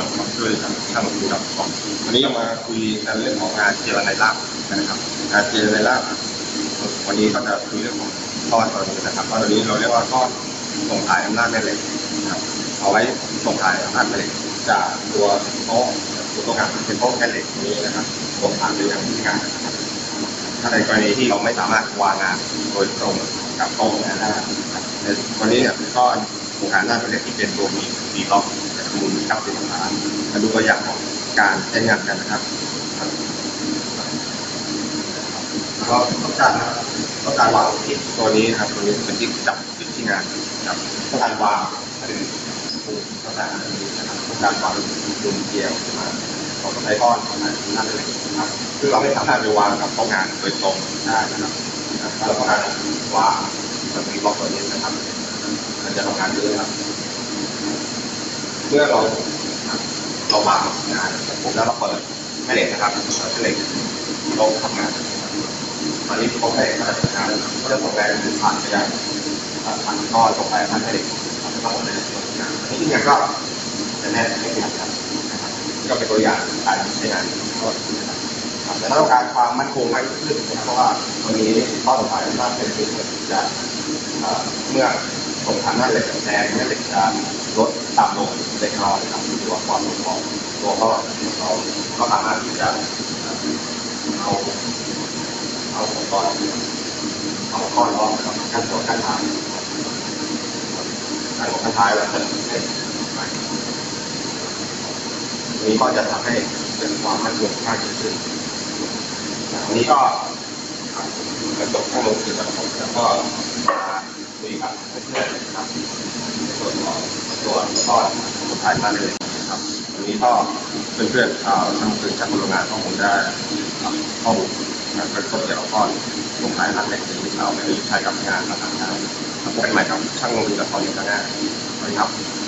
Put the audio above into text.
จบมาช่วยทางช่างดูดับของวันนี้มาคุยกันเรื่องของงานเจรไนลาบนะครับงานเจรไนลาบวันนี้ก็จะคุยเรื่องของก้อนตัวนี้นะครับก้อนตัวนี้เราเรียกว่าก้อนส่งถ่ายอำนาจแม่เหล็กนะครับเอาไว้ส่งถ่ายอำนาจแม่เหล็กจากตัวโต๊ะตัวโต๊ะกลางเป็นโต๊ะแม่เหล็กนี้นะครับส่งผ่านไปยังที่งานนะครับถ้าในกรณีที่เราไม่สามารถวางงานโดยตรงกับโต๊ะนั้นได้นะครับในวันนี้เนี่ยก็โครงการหน้าเป็นที่เป็นตัวมีมีล็อก มูลกับเป็นฐานมาดูตัวอย่างของการใช้งานกันนะครับก็ต้องการต้องการวางที่ตัวนี้ครับตัวนี้เป็นที่จับจุดที่งานจับต้องการวางเป็นปุ่มต้องการนะครับต้องการวางดุมเกลียวมาเราต้องใช้ก้อนของมันนั่นเลยนะครับคือเราไม่สามารถไปวางกับโต๊ะงานโดยตรงได้นะครับถ้าเราต้องการวางมันมีบล็อกตัวนี้นะครับมันจะทำงานเยอะครับ เมื่อเราเราวางงานเสร็จปุ๊บแล้วเราเปิดแม่เหล็กนะครับเปิดแม่เหล็กลงทำงานตอนนี้เขาแม่เหล็กก็จะทำงานก็จะส่งแรงผ่านไปยังผ่านก้อนส่งไปผ่านแม่เหล็กทำให้ทั้งหมดเลยงานนี่งานก็จะแน่นไม่ขยับครับก็เป็นตัวอย่างการใช้งานก็แต่ถ้าต้องการความมั่นคงมากขึ้นเพราะว่าวันนี้ข้อสงสัยว่าเป็นจุดจะเอ่อเมื่อส่งทางหน้าเหล็กแดงแม่เหล็กจะลดต่ำลง เล็กน้อยครับตัวความลงของตัวก็เราก็สามารถที่จะเอาเอาอุปกรเอาก้อนล้อมกับขั้นตัวขั้นท้ายขั้นหัวขั้นท้ายแล้วจะให้นี้ก็จะทำให้เป็นความมั่นคงมากขึ้นวันนี้ก็กระจกข้างลงคือสังคมแล้วก็มาคุยกับเพื่อนๆครับส่วนของตัวก้อ ท้ายมาเลยครับวันนี้ก็เพื่อนๆชาวทั้งเพื่อนชางโรงงานของผมได้ข้อมูลนะครับก็เกี่ยวกับก้อนลงท้ายนักเล็กที่เราไม่ได้ใช้กับงานต่างๆพบกันใหม่ครับช่างลงทุนกับตอนนี้ก็ได้สวัสดีครับ